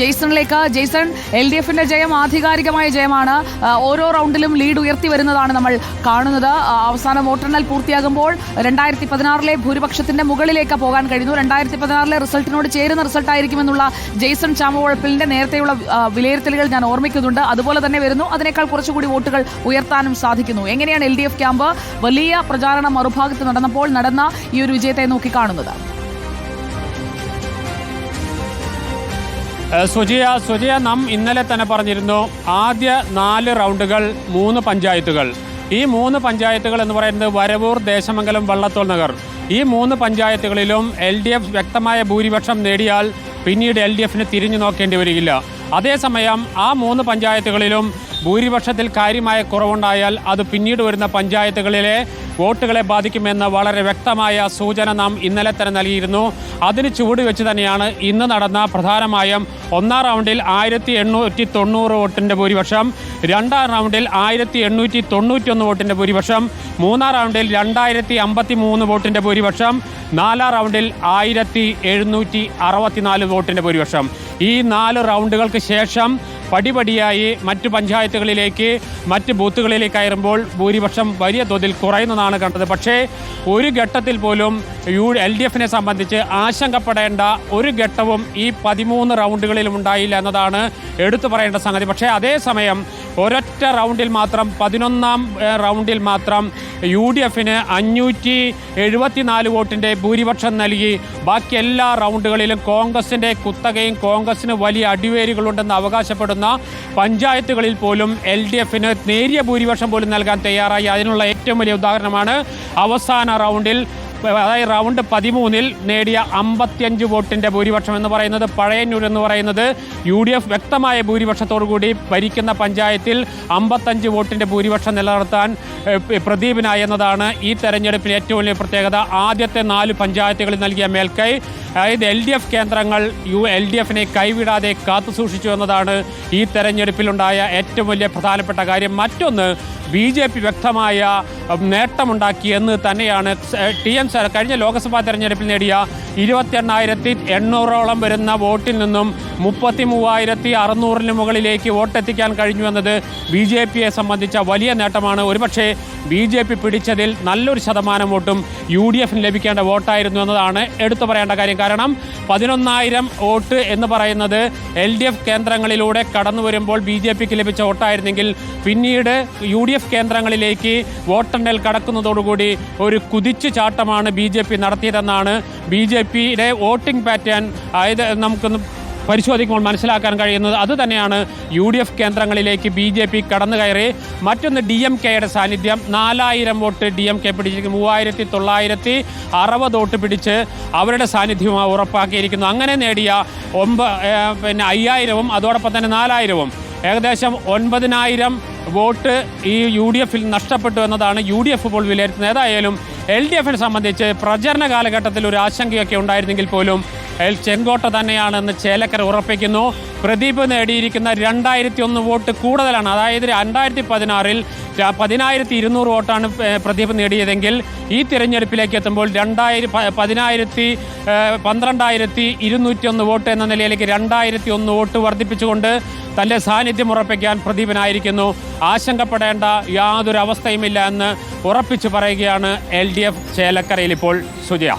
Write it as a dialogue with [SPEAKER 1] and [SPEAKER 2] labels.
[SPEAKER 1] ജെയ്സണിലേക്ക്. Jason L D എഫിന്റെ ജയം ആധികാരികമായ ജയമാണ്. ഓരോ റൗണ്ടിലും ലീഡ് ഉയർത്തി വരുന്നതാണ് നമ്മൾ കാണുന്നത്. അവസാന വോട്ടെണ്ണൽ പൂർത്തിയാകുമ്പോൾ രണ്ടായിരത്തി പതിനാറിലെ ഭൂരിപക്ഷത്തിന്റെ മുകളിലേക്ക് പോകാൻ കഴിഞ്ഞു. രണ്ടായിരത്തി പതിനാറിലെ റിസൾട്ടിനോട് ചേരുന്ന റിസൾട്ട് ആയിരിക്കുമെന്നുള്ള ജെയ്സൺ ചാമവോഴപ്പിലിന്റെ നേരത്തെയുള്ള വിലയിരുത്തലുകൾ ഞാൻ ഓർമ്മിക്കുന്നുണ്ട്. അതുപോലെ തന്നെ വരുന്നു. അതിനേക്കാൾ കുറച്ചുകൂടി വോട്ടുകൾ ഉയർത്താനും സാധിക്കുന്നു. എങ്ങനെയാണ് എൽ ക്യാമ്പ് വലിയ പ്രചാരണം മറുഭാഗത്ത് നടന്നപ്പോൾ നടന്ന ഈ ഒരു വിജയത്തെ നോക്കി കാണുന്നത്?
[SPEAKER 2] സുജിയ സുജിയ നാം ഇന്നലെ തന്നെ പറഞ്ഞിരുന്നു ആദ്യ നാല് റൗണ്ടുകൾ മൂന്ന് പഞ്ചായത്തുകൾ. ഈ മൂന്ന് പഞ്ചായത്തുകൾ എന്ന് പറയുന്നത് വരവൂർ ദേശമംഗലം വള്ളത്തോൾ നഗർ. ഈ മൂന്ന് പഞ്ചായത്തുകളിലും എൽ ഡി എഫ് വ്യക്തമായ ഭൂരിപക്ഷം നേടിയാൽ പിന്നീട് എൽ ഡി എഫിന് തിരിഞ്ഞു നോക്കേണ്ടി വരികയില്ല. അതേസമയം ആ മൂന്ന് പഞ്ചായത്തുകളിലും ഭൂരിപക്ഷത്തിൽ കാര്യമായ കുറവുണ്ടായാൽ അത് പിന്നീട് വരുന്ന പഞ്ചായത്തുകളിലെ വോട്ടുകളെ ബാധിക്കുമെന്ന് വളരെ വ്യക്തമായ സൂചന നാം ഇന്നലെ തന്നെ നൽകിയിരുന്നു. അതിന് ചുവട് വെച്ച് തന്നെയാണ് ഇന്ന് നടന്ന പ്രധാനമായും ഒന്നാം റൗണ്ടിൽ ആയിരത്തി എണ്ണൂറ്റി തൊണ്ണൂറ് വോട്ടിന്റെ ഭൂരിപക്ഷം രണ്ടാം റൗണ്ടിൽ ആയിരത്തി എണ്ണൂറ്റി തൊണ്ണൂറ്റൊന്ന് വോട്ടിന്റെ ഭൂരിപക്ഷം മൂന്നാം റൗണ്ടിൽ രണ്ടായിരത്തി അമ്പത്തി മൂന്ന് വോട്ടിന്റെ ഭൂരിപക്ഷം നാലാം റൗണ്ടിൽ ആയിരത്തി എഴുന്നൂറ്റി അറുപത്തിനാല് വോട്ടിന്റെ ഭൂരിപക്ഷം. ഈ നാല് റൗണ്ടുകൾക്ക് ശേഷം പടിപടിയായി മറ്റ് പഞ്ചായത്തുകളിലേക്ക് മറ്റ് ബൂത്തുകളിലേക്ക് കയറുമ്പോൾ ഭൂരിപക്ഷം വലിയ തോതിൽ കുറയുന്നതാണ് കണ്ടത്. പക്ഷേ ഒരു ഘട്ടത്തിൽ പോലും യു എൽ ഡി എഫിനെ സംബന്ധിച്ച് ആശങ്കപ്പെടേണ്ട ഒരു ഘട്ടവും ഈ പതിമൂന്ന് റൗണ്ടുകളിലും ഉണ്ടായില്ല എന്നതാണ് എടുത്തു പറയേണ്ട സംഗതി. പക്ഷേ അതേസമയം ഒരൊറ്റ റൗണ്ടിൽ മാത്രം പതിനൊന്നാം റൗണ്ടിൽ മാത്രം യു ഡി എഫിന് അഞ്ഞൂറ്റി എഴുപത്തിനാല് വോട്ടിന്റെ ഭൂരിപക്ഷം നൽകി. ബാക്കി എല്ലാ റൗണ്ടുകളിലും കോൺഗ്രസിന്റെ കുത്തകയും കോൺഗ്രസിന് വലിയ അടിവേരുകളുണ്ടെന്ന് അവകാശപ്പെടുന്ന പഞ്ചായത്തുകളിൽ പോലും എൽ ഡി എഫിന് നേരിയ ഭൂരിപക്ഷം പോലും നൽകാൻ തയ്യാറായി. അതിനുള്ള ഏറ്റവും വലിയ ഉദാഹരണമാണ് അവസാന റൗണ്ടിൽ അതായത് റൗണ്ട് പതിമൂന്നിൽ നേടിയ അമ്പത്തിയഞ്ച് വോട്ടിന്റെ ഭൂരിപക്ഷം എന്ന് പറയുന്നത് പഴയന്നൂർ എന്ന് പറയുന്നത് യു ഡി എഫ് വ്യക്തമായ ഭൂരിപക്ഷത്തോടു കൂടി ഭരിക്കുന്ന പഞ്ചായത്തിൽ അമ്പത്തഞ്ച് വോട്ടിന്റെ ഭൂരിപക്ഷം നിലനിർത്താൻ പ്രദീപിനായി എന്നതാണ് ഈ തെരഞ്ഞെടുപ്പിന് ഏറ്റവും വലിയ പ്രത്യേകത. ആദ്യത്തെ നാല് പഞ്ചായത്തുകളിൽ നൽകിയ മേൽക്കൈ അതായത് എൽ ഡി എഫ് കേന്ദ്രങ്ങൾ യു എൽ ഡി എഫിനെ കൈവിടാതെ കാത്തു സൂക്ഷിച്ചു എന്നതാണ് ഈ തെരഞ്ഞെടുപ്പിലുണ്ടായ ഏറ്റവും വലിയ പ്രധാനപ്പെട്ട കാര്യം. മറ്റൊന്ന് ബി ജെ പി വ്യക്തമായ നേട്ടമുണ്ടാക്കി എന്ന് തന്നെയാണ് ടി എം സാർ കഴിഞ്ഞ ലോക്സഭാ തെരഞ്ഞെടുപ്പിൽ നേടിയ ഇരുപത്തി എണ്ണായിരത്തി എണ്ണൂറോളം വരുന്ന വോട്ടിൽ നിന്നും മുപ്പത്തി മൂവായിരത്തി അറുന്നൂറിന് മുകളിലേക്ക് വോട്ടെത്തിക്കാൻ കഴിഞ്ഞു എന്നത് ബി ജെ പിയെ സംബന്ധിച്ച വലിയ നേട്ടമാണ്. ഒരുപക്ഷെ ബി ജെ പി പിടിച്ചതിൽ നല്ലൊരു ശതമാനം വോട്ടും യു ഡി എഫിന് ലഭിക്കേണ്ട വോട്ടായിരുന്നു എന്നതാണ് എടുത്തു പറയേണ്ട കാര്യം. കാരണം പതിനൊന്നായിരം വോട്ട് എന്ന് പറയുന്നത് എൽ ഡി എഫ് കേന്ദ്രങ്ങളിലൂടെ കടന്നു വരുമ്പോൾ ബി ജെ പിക്ക് ലഭിച്ച വോട്ടായിരുന്നെങ്കിൽ പിന്നീട് യു ഡി എഫ് കേന്ദ്രങ്ങളിലേക്ക് വോട്ടെണ്ണൽ കടക്കുന്നതോടുകൂടി ഒരു കുതിച്ചു ചാട്ടമാണ് ബി ജെ പി നടത്തിയതെന്നാണ് ബി ജെ പിയുടെ വോട്ടിംഗ് പാറ്റേൺ. അതായത് നമുക്ക് പരിശോധിക്കുമ്പോൾ മനസ്സിലാക്കാൻ കഴിയുന്നത് അതുതന്നെയാണ് യു ഡി എഫ് കേന്ദ്രങ്ങളിലേക്ക് ബി ജെ പി കടന്നു കയറി. മറ്റൊന്ന് ഡി എം കെയുടെ സാന്നിധ്യം. നാലായിരം വോട്ട് ഡി എം കെ പിടിച്ചിരിക്കുന്നു. മൂവായിരത്തി തൊള്ളായിരത്തി അറുപത് വോട്ട് പിടിച്ച് അവരുടെ സാന്നിധ്യം ഉറപ്പാക്കിയിരിക്കുന്നു. അങ്ങനെ നേടിയ ഒമ്പ പിന്നെ അയ്യായിരവും അതോടൊപ്പം തന്നെ നാലായിരവും. ഏകദേശം ഒൻപതിനായിരം വോട്ട് ഈ യു ഡി എഫിൽ നഷ്ടപ്പെട്ടു എന്നതാണ് യു ഡി എഫ് ഇപ്പോൾ വിലയിരുത്തുന്നത്. ഏതായാലും എൽ ഡി എഫിനെ സംബന്ധിച്ച് പ്രചരണ കാലഘട്ടത്തിൽ ഒരു ആശങ്കയൊക്കെ ഉണ്ടായിരുന്നെങ്കിൽ പോലും എൽ ചെങ്കോട്ട തന്നെയാണെന്ന് ചേലക്കര ഉറപ്പിക്കുന്നു. പ്രദീപ് നേടിയിരിക്കുന്ന രണ്ടായിരത്തി ഒന്ന് വോട്ട് കൂടുതലാണ്. അതായത് രണ്ടായിരത്തി പതിനാറിൽ പതിനായിരത്തി ഇരുന്നൂറ് വോട്ടാണ് പ്രദീപ് നേടിയതെങ്കിൽ ഈ തിരഞ്ഞെടുപ്പിലേക്ക് എത്തുമ്പോൾ രണ്ടായിരം പതിനായിരത്തി പന്ത്രണ്ടായിരത്തി ഇരുന്നൂറ്റി ഒന്ന് വോട്ട് എന്ന നിലയിലേക്ക് രണ്ടായിരത്തി ഒന്ന് വോട്ട് വർദ്ധിപ്പിച്ചുകൊണ്ട് തന്റെ സാന്നിധ്യം ഉറപ്പിക്കാൻ പ്രദീപനായിരിക്കുന്നു. ആശങ്കപ്പെടേണ്ട യാതൊരു അവസ്ഥയുമില്ല എന്ന് ഉറപ്പിച്ചു പറയുകയാണ് എൽ ഡി എഫ് ചേലക്കരയിൽ ഇപ്പോൾ സുജയ.